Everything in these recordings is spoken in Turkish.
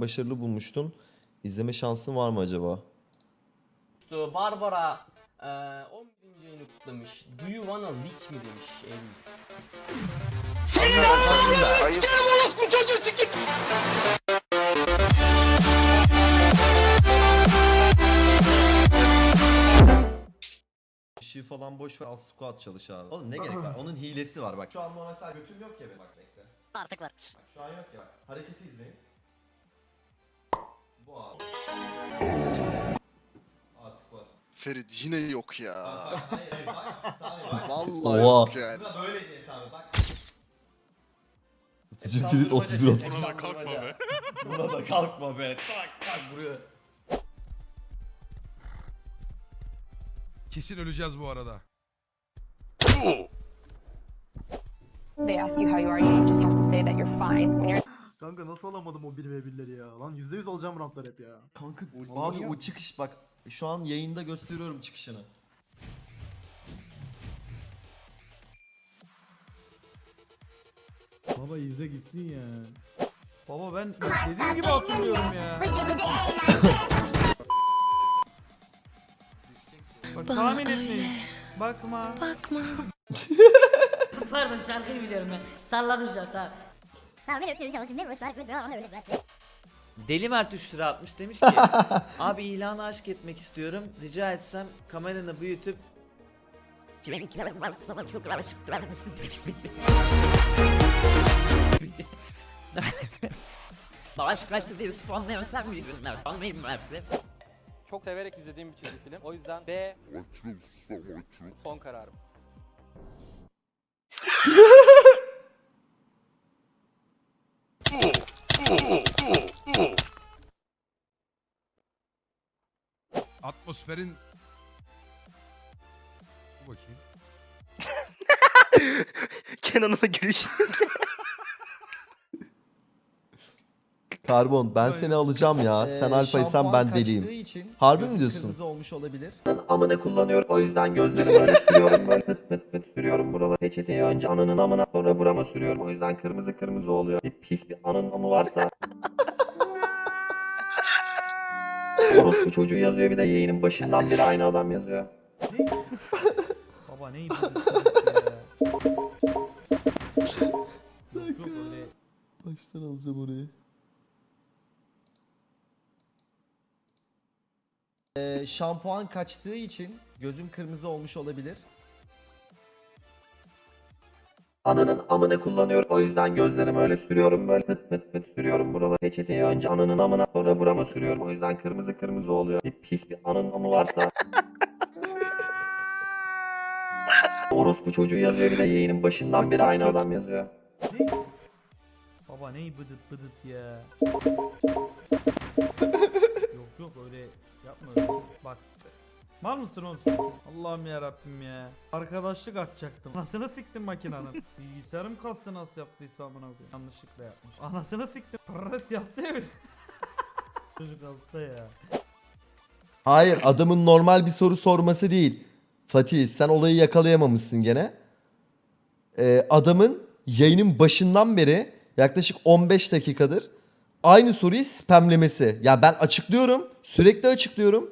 başarılı bulmuştun. İzleme şansın var mı acaba? Barbara eee 11. ayını kutlamış. Do you wanna lick mi demiş Eylül. Işığı falan boş ver al squat çalış abi. Oğlum ne gerek var? Onun hilesi var bak. Şu an bu mesela götüm yok ya benim. Bak bekle. Artık var. Bak şu an yok ya. Hareketi izleyin. Bu abi. Artık var. Ferit yine yok ya. Bak, bak, hayır hayır bak. Bak. Vallahi Oha. yok yani. Bu da böyle diye hesabı bak. Atıcı Firit 31 30. Buna da kalkma be. Buna da kalkma be. Tak tak buraya. Kesin öleceğiz bu arada. They ask you how you are, you just have to say that you're fine. When you're Kanka nasıl alamadım o 1 ve 1'leri ya? Lan %100 alacağım roundlar hep ya. Kanka abi o çıkış bak. Şu an yayında gösteriyorum çıkışını. Baba izle gitsin ya. Baba ben dediğim gibi hatırlıyorum ya. Bak tahmin etmeyin. Bakma. Pardon şarkıyı biliyorum ben. Salladım şu Deli Mert 3 lira atmış demiş ki Abi ilanı aşk etmek istiyorum. Rica etsem kameranı büyütüp Bağış kaçtı diye spawnlayamasam bir günler Tanımayayım Mert'i? Çok severek izlediğim bir çizgi film. O yüzden B. Son kararım. Atmosferin... Dur bakayım. Kenan'a gülüş. Karbon ben seni alacağım ya. Sen alfaysan ben deliyim. Harbi mi diyorsun? Kırmızı olmuş olabilir. Amına kullanıyorum o yüzden gözlerimi öyle sürüyorum böyle pıt pıt pıt sürüyorum buralara. Peçeteyi önce ananın amına sonra burama sürüyorum. O yüzden kırmızı kırmızı oluyor. Bir pis bir anın amı varsa. Orospu çocuğu yazıyor bir de yayının başından beri aynı adam yazıyor. Baba yok öyle. Baştan alacağım orayı. Ee, şampuan kaçtığı için gözüm kırmızı olmuş olabilir. Ananın amını kullanıyorum o yüzden gözlerimi öyle sürüyorum böyle pıt pıt pıt sürüyorum buralara. Peçeteyi önce ananın amına sonra burama sürüyorum. O yüzden kırmızı kırmızı oluyor. Bir pis bir anın amı varsa. Orospu çocuğu yazıyor bir de yayının başından beri aynı adam yazıyor. Baba neyi bıdıt bıdıt ya. yok yok öyle yapma öyle. Bak. Mal mısın oğlum sen? Allah'ım ya Rabbim ya. Arkadaşlık açacaktım. Anasını siktim makinanın. Bilgisayarım kalsın nasıl yaptıysa amına koyayım. Yanlışlıkla yapmış. Anasını siktim. Pırrıt yaptı ya. Çocuk hasta ya. Hayır adamın normal bir soru sorması değil. Fatih sen olayı yakalayamamışsın gene. Ee, adamın yayının başından beri yaklaşık 15 dakikadır aynı soruyu spamlemesi. Ya ben açıklıyorum. Sürekli açıklıyorum.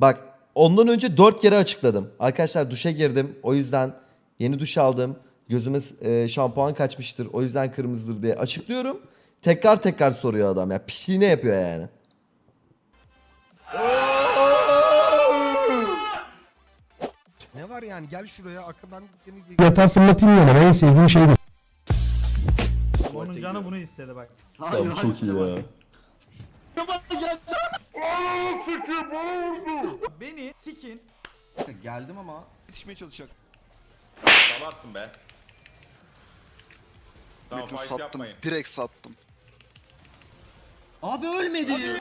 Bak ondan önce 4 kere açıkladım. Arkadaşlar duşa girdim. O yüzden yeni duş aldım. Gözüme e, şampuan kaçmıştır. O yüzden kırmızıdır diye açıklıyorum. Tekrar tekrar soruyor adam ya. Pişliğine yapıyor yani. Ne var yani gel şuraya akı ben seni... Yatağı fırlatayım yana en sevdiğim şeydir. Onun canı bunu istedi bak. Tamam çok iyi ya. Beni sikin. Geldim ama Yetişmeye çalışacak. Dalarsın be. Tamam Metin fight sattım. yapmayın. Direkt sattım. Abi ölmedi.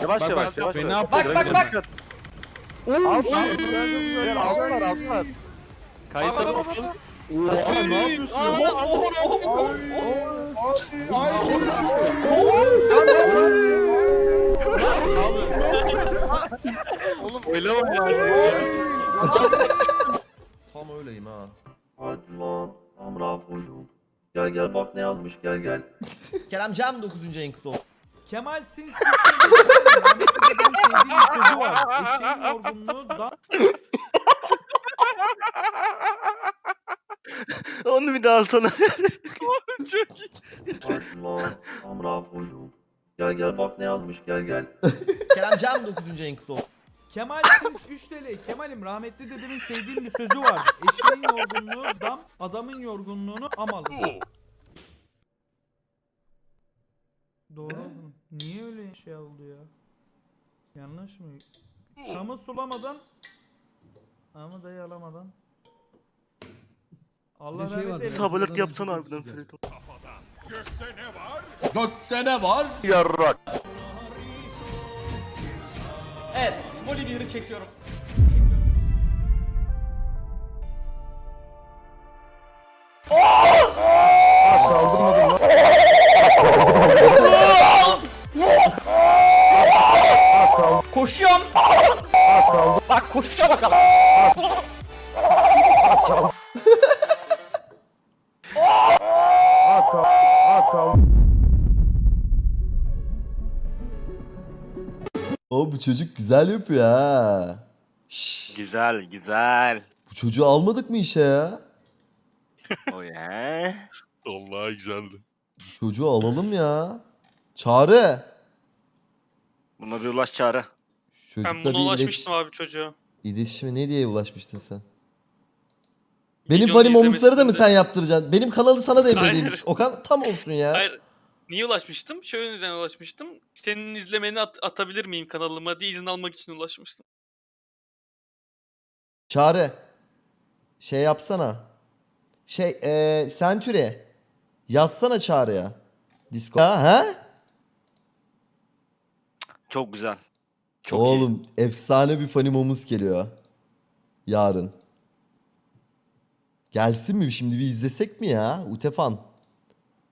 Yavaş yavaş yavaş. Beni bak bak bak. Altılar altılar altılar. Kaysa bakın. Oha ne yapıyorsun? Oğlum Oynama ya. Tam öyleyim ha. Hadi lan amına koydum. Gel gel bak ne yazmış gel gel. Kerem Cem 9. ayın kutlu. Kemal Sins sevdiği bir sözü var. Eşeğin yorgunluğu da Onu bir daha alsana. Amra koydum. Gel gel bak ne yazmış gel gel. Kerem Cem 9. ayın kutlu olsun. Kemal Sins 3 TL. Kemal'im rahmetli dedemin sevdiğim bir sözü var. Eşeğin yorgunluğu dam, adamın yorgunluğunu amalı. Doğru mu? Niye öyle şey oldu ya? Yanlış mı? Çamı sulamadan ama dayı alamadan. Allah şey rahmet var, eylesin. Sabalık yapsana harbiden Ferit. Gökte ne var? Yarrak. Evet, voli biri çekiyorum. Koşuyorum. Bak koşuşa bakalım. Çocuk güzel yapıyor ha. Şşş, Güzel güzel. bu çocuğu almadık mı işe ya? O ya. Vallahi güzeldi. Bu çocuğu alalım ya. Çağrı. Buna bir ulaş çağrı. Çocukla Ben buna bir ulaşmıştım iletişim, abi çocuğa. iletişime ne diye ulaşmıştın sen? Videonu Benim funny moments'ları da mı sen yaptıracaksın? Benim kanalı sana devredeyim. Hayır. Okan tam olsun ya. Hayır. Niye ulaşmıştım? Şöyle neden ulaşmıştım. Senin izlemeni at- atabilir miyim kanalıma diye izin almak için ulaşmıştım. Çağrı. Şey yapsana. Şey eee Sentüre. Yazsana Çağrı'ya. Disco. Ha? ha? Çok güzel. Çok iyi. Oğlum efsane bir moments geliyor. Yarın. Gelsin mi şimdi bir izlesek mi ya? Utefan.